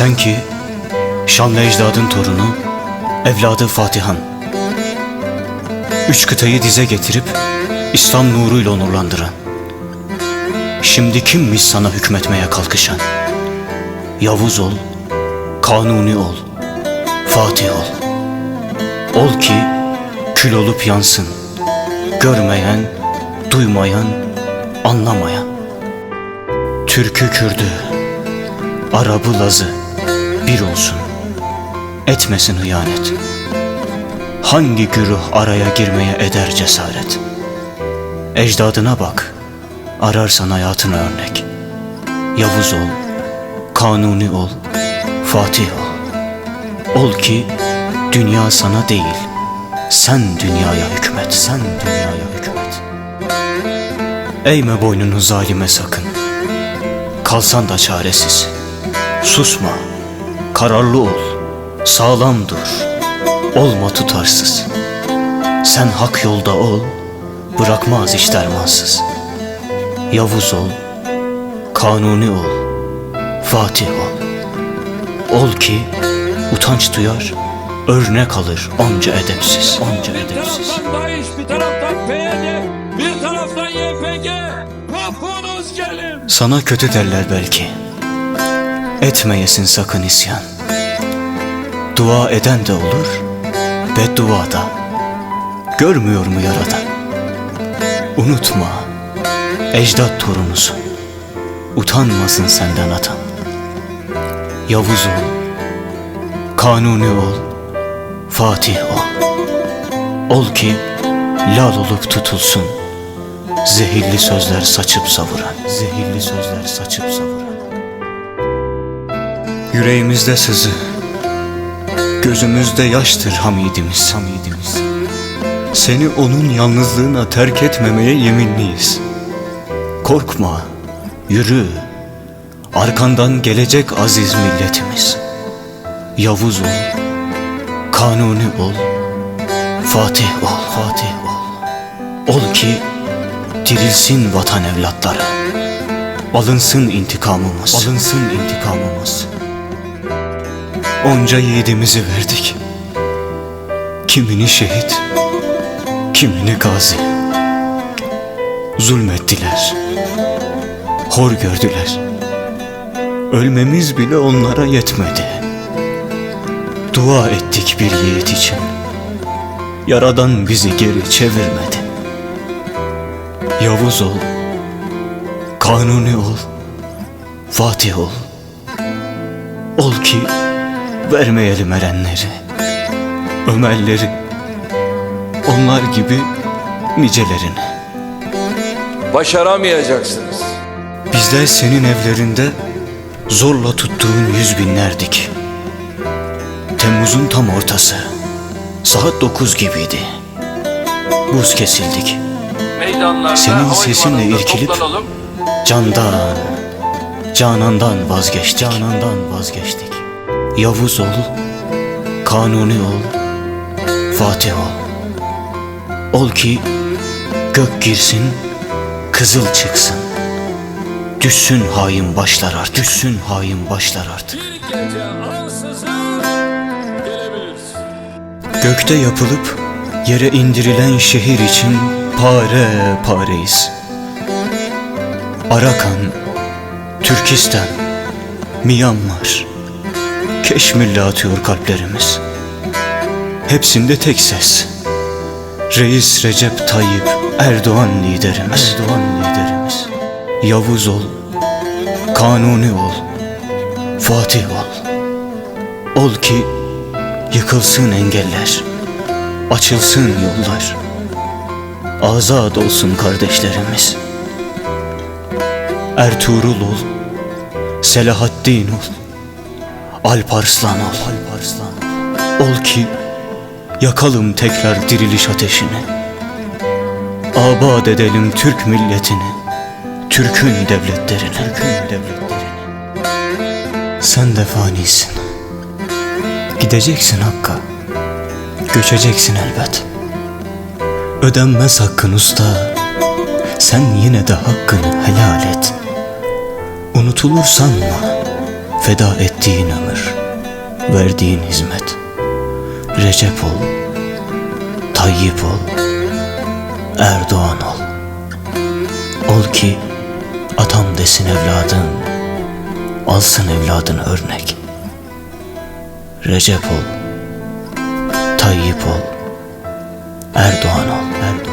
Sen ki şanlı ecdadın torunu, evladı Fatihan. Üç kıtayı dize getirip İslam nuruyla onurlandıran. Şimdi kimmiş sana hükmetmeye kalkışan? Yavuz ol, kanuni ol, Fatih ol. Ol ki kül olup yansın. Görmeyen, duymayan, anlamayan. Türkü Kürdü, Arabı Lazı bir olsun. Etmesin hıyanet. Hangi güruh araya girmeye eder cesaret? Ecdadına bak, ararsan hayatına örnek. Yavuz ol, kanuni ol, Fatih ol. Ol ki dünya sana değil, sen dünyaya hükmet, sen dünyaya hükmet. Eğme boynunu zalime sakın. Kalsan da çaresiz. Susma, kararlı ol, sağlam dur. Olma tutarsız. Sen hak yolda ol, bırakmaz iş dermansız. Yavuz ol, kanuni ol, Fatih ol. Ol ki utanç duyar, örnek alır onca edepsiz, onca Bir edepsiz. taraftan DAEŞ, bir taraftan PYD, bir taraftan YPG. Kafanız gelin. Sana kötü derler belki. Etmeyesin sakın isyan. Dua eden de olur, beddua da. Görmüyor mu yaradan? Unutma, ecdat torunusun. Utanmasın senden atan. Yavuz ol, kanuni ol, Fatih ol. Ol ki lal olup tutulsun. Zehirli sözler saçıp savuran, zehirli sözler saçıp savuran. Yüreğimizde sızı, gözümüzde yaştır hamidimiz, hamidimiz. Seni onun yalnızlığına terk etmemeye yeminliyiz. Korkma, yürü. Arkandan gelecek aziz milletimiz. Yavuz ol, kanuni ol, Fatih ol, Fatih ol. Ol ki dirilsin vatan evlatları. Alınsın intikamımız. Alınsın intikamımız. Onca yiğidimizi verdik. Kimini şehit, kimini gazi. Zulmettiler. Hor gördüler. Ölmemiz bile onlara yetmedi. Dua ettik bir yiğit için. Yaradan bizi geri çevirmedi. Yavuz ol, kanuni ol, Fatih ol. Ol ki vermeyelim erenleri, Ömerleri, onlar gibi nicelerini. Başaramayacaksınız. Bizler senin evlerinde zorla tuttuğun yüz binlerdik. Temmuz'un tam ortası, saat dokuz gibiydi. Buz kesildik. Meydanlarda, Senin sesinle irkilip-. Candan, canandan vazgeçtik. Canandan vazgeçtik. Yavuz ol, kanuni ol, Fatih ol. Ol ki gök girsin, kızıl çıksın. Düşsün hain başlar artık. Düşsün hain başlar artık. Gökte yapılıp yere indirilen şehir için pare pareyiz. Arakan, Türkistan, Myanmar, Keşmir'le atıyor kalplerimiz. Hepsinde tek ses. Reis Recep Tayyip Erdoğan liderimiz. Erdoğan liderimiz. Yavuz ol, Kanuni ol, Fatih ol. Ol ki Yıkılsın engeller, açılsın yollar. Azad olsun kardeşlerimiz. Ertuğrul ol, Selahaddin ol, Alparslan ol. Alparslan ol. ki yakalım tekrar diriliş ateşini. Abad edelim Türk milletini, Türk'ün devletlerini. Türk'ün devletlerini. Sen de fanisin. Gideceksin Hakk'a Göçeceksin elbet Ödenmez hakkın usta Sen yine de hakkını helal et Unutulur sanma Feda ettiğin ömür, verdiğin hizmet. Recep ol, Tayyip ol, Erdoğan ol. Ol ki atam desin evladın, alsın evladın örnek. Recep ol, Tayyip ol, Erdoğan ol.